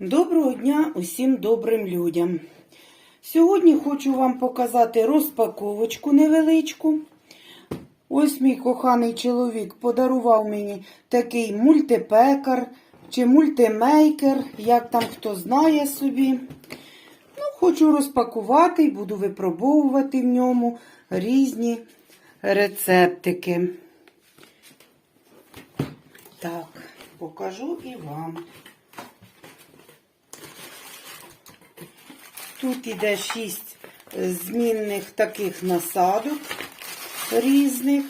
Доброго дня усім добрим людям. Сьогодні хочу вам показати розпаковочку невеличку. Ось мій коханий чоловік подарував мені такий мультипекар чи мультимейкер, як там хто знає собі. Ну, хочу розпакувати і буду випробовувати в ньому різні рецептики. Так, покажу і вам. Тут іде шість е, змінних таких насадок різних.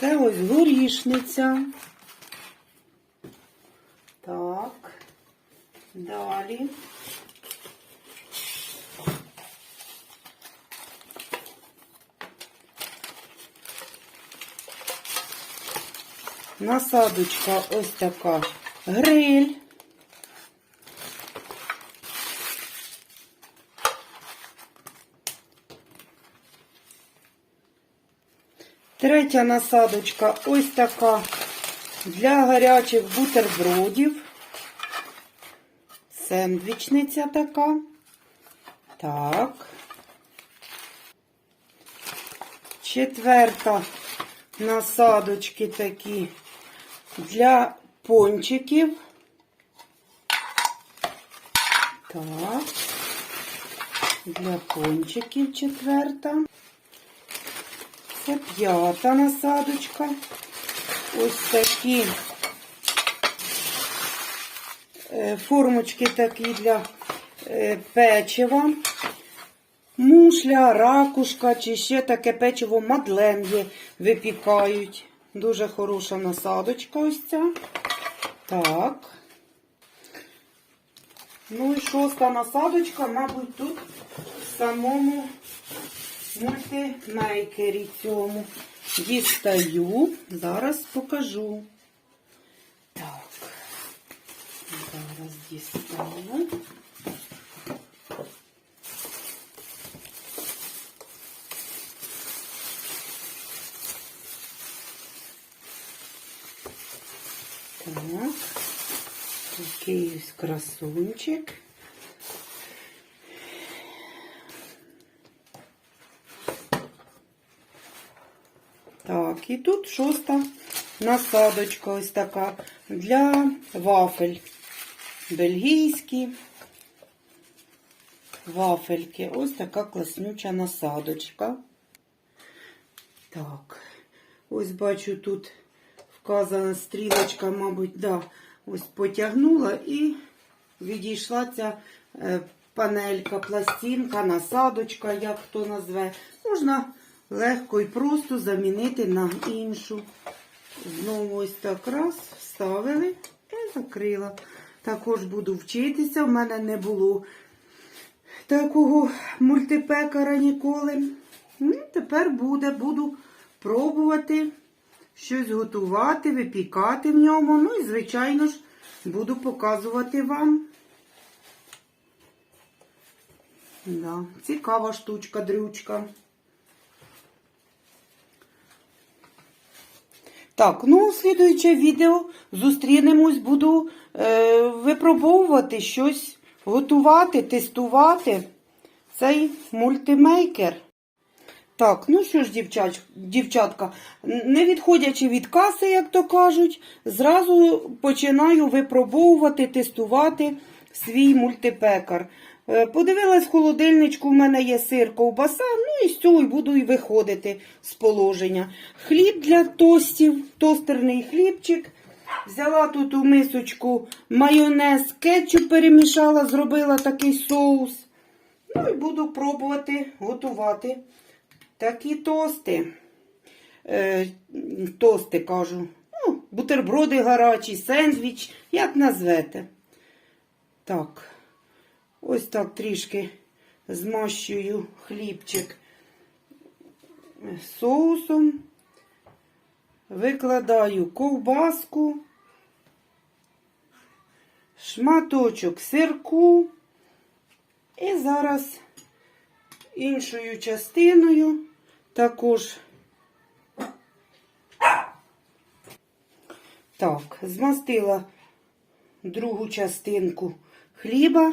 Це ось горішниця. Так, далі. Насадочка ось така гриль. Третя насадочка ось така для гарячих бутербродів. Сендвічниця така. Так. Четверта насадочки такі для пончиків. Так. Для пончиків четверта. Це п'ята насадочка. Ось такі е, формочки такі для е, печива. Мушля, ракушка чи ще таке печиво мадлен є, випікають. Дуже хороша насадочка ось ця. Так. Ну і шоста насадочка, мабуть, тут в самому мультимейкері цьому. Дістаю, зараз покажу. Так, зараз дістану. Так, такий ось красунчик. Так, і тут шоста насадочка ось така для вафель. Бельгійські вафельки. Ось така класнюча насадочка. Так, ось бачу, тут вказана стрілочка, мабуть, да, ось потягнула і відійшла ця е, панелька, пластинка, насадочка, як хто назве. Можна легко і просто замінити на іншу. Знову ось так раз, вставили і закрила. Також буду вчитися. В мене не було такого мультипекара ніколи. Ну, тепер буде, буду пробувати щось готувати, випікати в ньому. Ну і, звичайно ж, буду показувати вам. Да, цікава штучка, дрючка. Так, ну, слідуюче відео зустрінемось, буду е, випробовувати щось, готувати, тестувати цей мультимейкер. Так, ну що ж, дівчат, дівчатка, не відходячи від каси, як то кажуть, зразу починаю випробовувати, тестувати свій мультипекар. Е, Подивилась в холодильничку, в мене є сир, ковбаса, ну і з цього буду і виходити з положення. Хліб для тостів, тостерний хлібчик. Взяла тут у мисочку майонез, кетчуп перемішала, зробила такий соус. Ну і буду пробувати готувати такі тости. Е, тости кажу. Ну, бутерброди гарячі, сендвіч, як назвете. Так. Ось так трішки змащую хлібчик соусом, викладаю ковбаску, шматочок сирку і зараз іншою частиною також Так, змастила другу частинку хліба.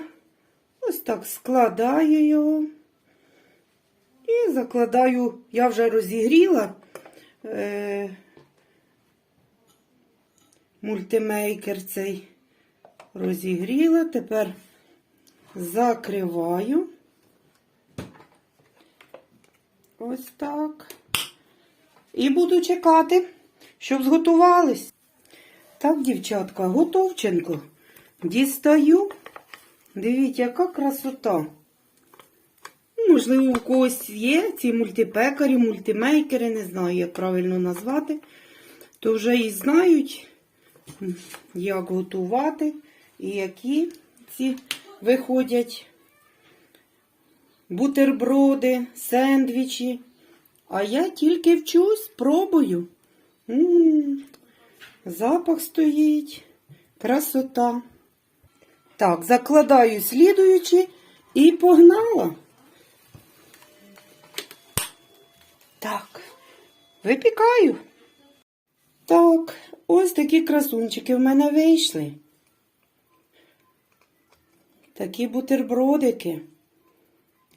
Ось так складаю його. І закладаю, я вже розігріла е, мультимейкер цей розігріла. Тепер закриваю. Ось так. І буду чекати, щоб зготувались. Так, дівчатка, готовченко. Дістаю. Дивіться, яка красота. Можливо, у когось є ці мультипекарі, мультимейкери, не знаю, як правильно назвати. То вже і знають, як готувати і які ці виходять бутерброди, сендвічі. А я тільки вчусь, пробую. М, Запах стоїть, красота. Так, закладаю слідуючи і погнала. Так, випікаю. Так, ось такі красунчики в мене вийшли. Такі бутербродики.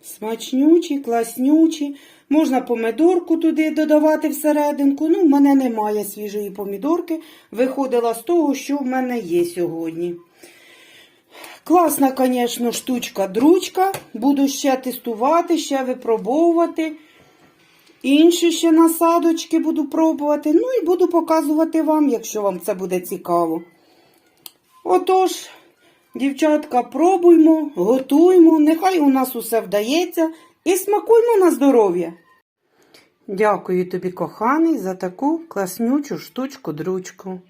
Смачнючі, класнючі. Можна помидорку туди додавати всерединку. Ну, в мене немає свіжої помідорки. Виходила з того, що в мене є сьогодні. Класна, звісно, штучка-дручка. Буду ще тестувати, ще випробовувати. Інші ще насадочки буду пробувати. Ну і буду показувати вам, якщо вам це буде цікаво. Отож, дівчатка, пробуймо, готуймо. Нехай у нас усе вдається. І смакуймо на здоров'я. Дякую тобі, коханий, за таку класнючу штучку-дручку.